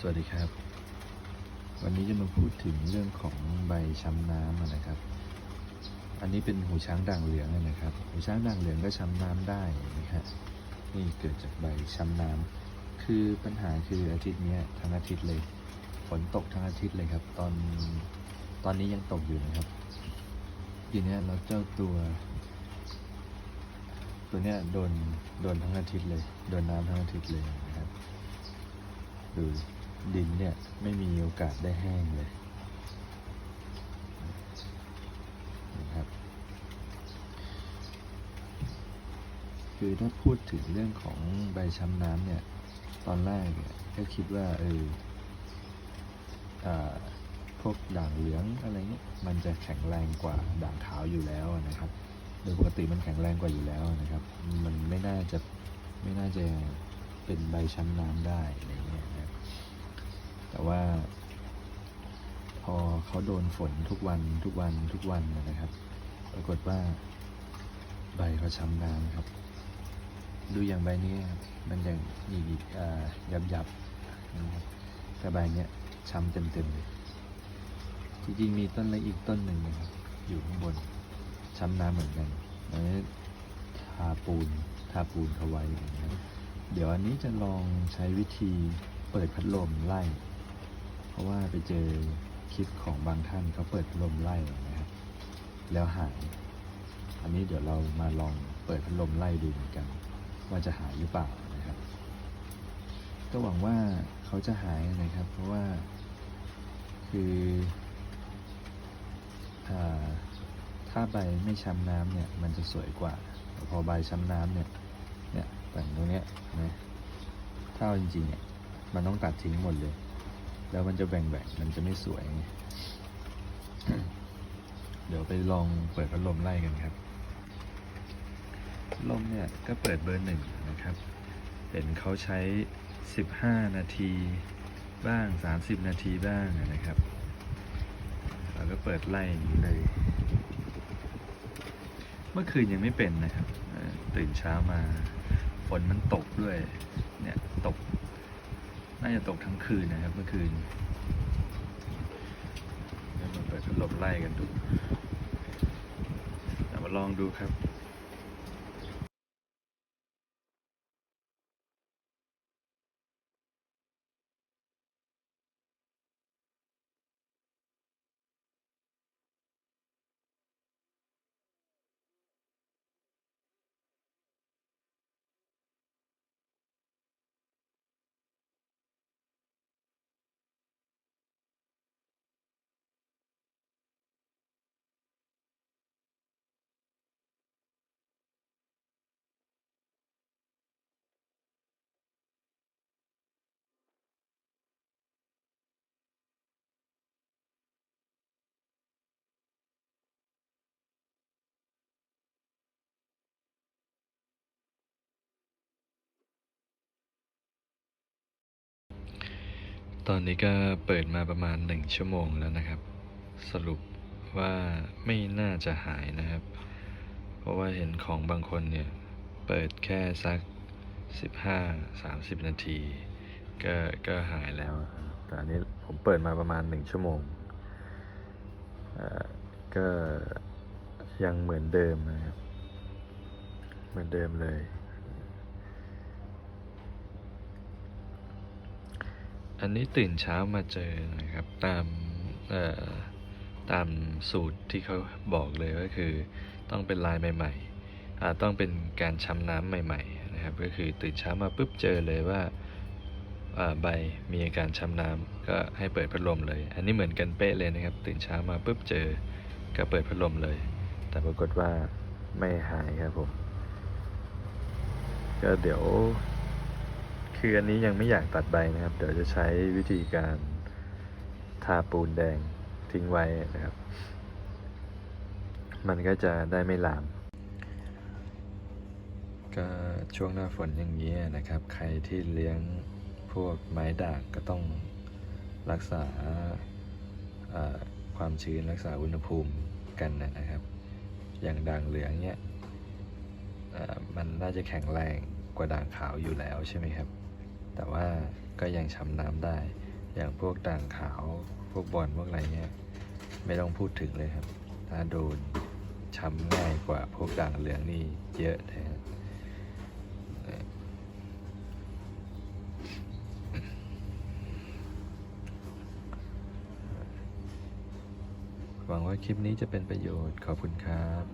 สวัสดีครับ วันนี้จะมาพูดถึงเรื่องของใบช้ำน้ำนะครับ อันนี้เป็นหูช้างด่างเหลืองนะครับ หูช้างด่างเหลืองก็ช้ำน้ำได้นะครับนี่เกิดจากใบช้ำน้ำคือปัญหาคืออาทิตย์นี้ทั้งอาทิตย์เลยฝนตกทั้งอาทิตย์เลยครับ ตอนตอนนี้ยังตกอยู่นะครับ ทีเนี้ยเราเจ้าตัว ตัวเนี้ยโดนโดนทั้งอาทิตย์เลย โดนน้ำทั้งอาทิตย์เลยนะครับ ดู ดินเนี่ยไม่มีโอกาสได้แห้งเลยนะครับ คือถ้าพูดถึงเรื่องของใบช้ำน้ำเนี่ยตอนแรกเนี่ยก็คิดว่าเออพวกด่างเหลืองอะไรเงี้ยมันจะแข็งแรงกว่าด่างขาวอยู่แล้วนะครับโดยปกติมันแข็งแรงกว่าอยู่แล้วนะครับ มันไม่น่าจะไม่น่าจะเป็นใบช้ำน้ำได้อะไรเงี้ย แต่ว่า พอเขาโดนฝนทุกวันทุกวันทุกวันนะครับ ปรากฏว่าใบเขาช้ำน้ำครับ ดูอย่างใบนี้มันยังหยิกๆยับยับนะครับแต่ใบเนี้ยช้ำเต็มเต็มๆเลยจริงๆมีต้นเล็กอีกต้นหนึ่งนะครับอยู่ข้างบนช้ำน้ำเหมือนกันนนี้ทาปูนทาปูนเขาไว้นะครับเดี๋ยวอันนี้จะลองใช้วิธีเปิดพัดลมไล่ ราะว่าไปเจอคลิปของบางท่านเขาเปิดพัดลมไล่นะครับ แล้วหาย อันนี้เดี๋ยวเรามาลองเปิดพัดลมไล่ดูเหมือนกัน ว่าจะหายหรือเปล่านะครับ ก็หวังว่าเขาจะหายนะครับ เพราะว่าคืออ่าถ้าใบไม่ช้ำน้ำเนี่ยมันจะสวยกว่า พอใบช้ำน้ำเนี่ยเนี่ยแต่งตรงเนี้ยนะถ้าเอาจริงๆเนี่ยมันต้องตัดทิ้งหมดเลย แล้วมันจะแบ่งๆมันจะไม่สวยไงเดี๋ยวไปลองเปิดพัดลมไล่กันครับลมเนี่ยก็เปิดเบอร์หนึ่งนะครับ เห็นเขาใช้ 15 นาทีบ้าง 30 นาทีบ้างนะครับ เราก็เปิดไล่อย่างนี้เลย เมื่อคืนยังไม่เป็นนะครับ ตื่นเช้ามา ฝนมันตกด้วย เนี่ย ตก น่าจะตกทั้งคืนนะครับเมื่อคืนเดี๋ยวมาเปิดพัดลมไล่กันดูเดี๋ยวมาลองดูครับ ตอนนี้ก็เปิดมาประมาณหนึ่งชั่วโมงแล้วนะครับ สรุปว่าไม่น่าจะหายนะครับ เพราะว่าเห็นของบางคนเนี่ย เปิดแค่สักสิบห้าสามสิบนาที ก็ก็หายแล้ว แต่อันนี้ผมเปิดมาประมาณหนึ่งชั่วโมงก็ยังเหมือนเดิมนะครับ เหมือนเดิมเลย อันนี้ตื่นเช้ามาเจอนะครับ ตามตามสูตรที่เขาบอกเลยก็คือ ต้องเป็นลายใหม่ๆอ่าต้องเป็นการช้ำน้ำใหม่ๆนะครับ ก็คือตื่นเช้ามาปุ๊บเจอเลยว่าใบมีอาการช้ำน้ำก็ให้เปิดพัดลมเลย อันนี้เหมือนกันเป๊ะเลยนะครับ ตื่นเช้ามาปุ๊บเจอก็เปิดพัดลมเลย แต่ปรากฏว่าไม่หายครับผม ก็เดี๋ยว คืออันนี้ยังไม่อยากตัดใบนะครับ เดี๋ยวจะใช้วิธีการทาปูนแดงทิ้งไว้นะครับ มันก็จะได้ไม่ลาม ก็ช่วงหน้าฝนอย่างนี้นะครับ ใครที่เลี้ยงพวกไม้ด่างก็ต้องรักษาความชื้นรักษาอุณหภูมิกันนะครับ อย่างด่างเหลืองเนี่ยมันน่าจะแข็งแรงกว่าด่างขาวอยู่แล้วใช่ไหมครับ แต่ว่าก็ยังช้ำน้ำได้ อย่างพวกด่างขาว พวกบอลพวกอะไรเงี้ย ไม่ต้องพูดถึงเลยครับ ถ้าโดนช้ำง่ายกว่าพวกด่างเหลืองนี่เยอะเลยครับหวังว่าคลิปนี้จะเป็นประโยชน์ ขอบคุณครับ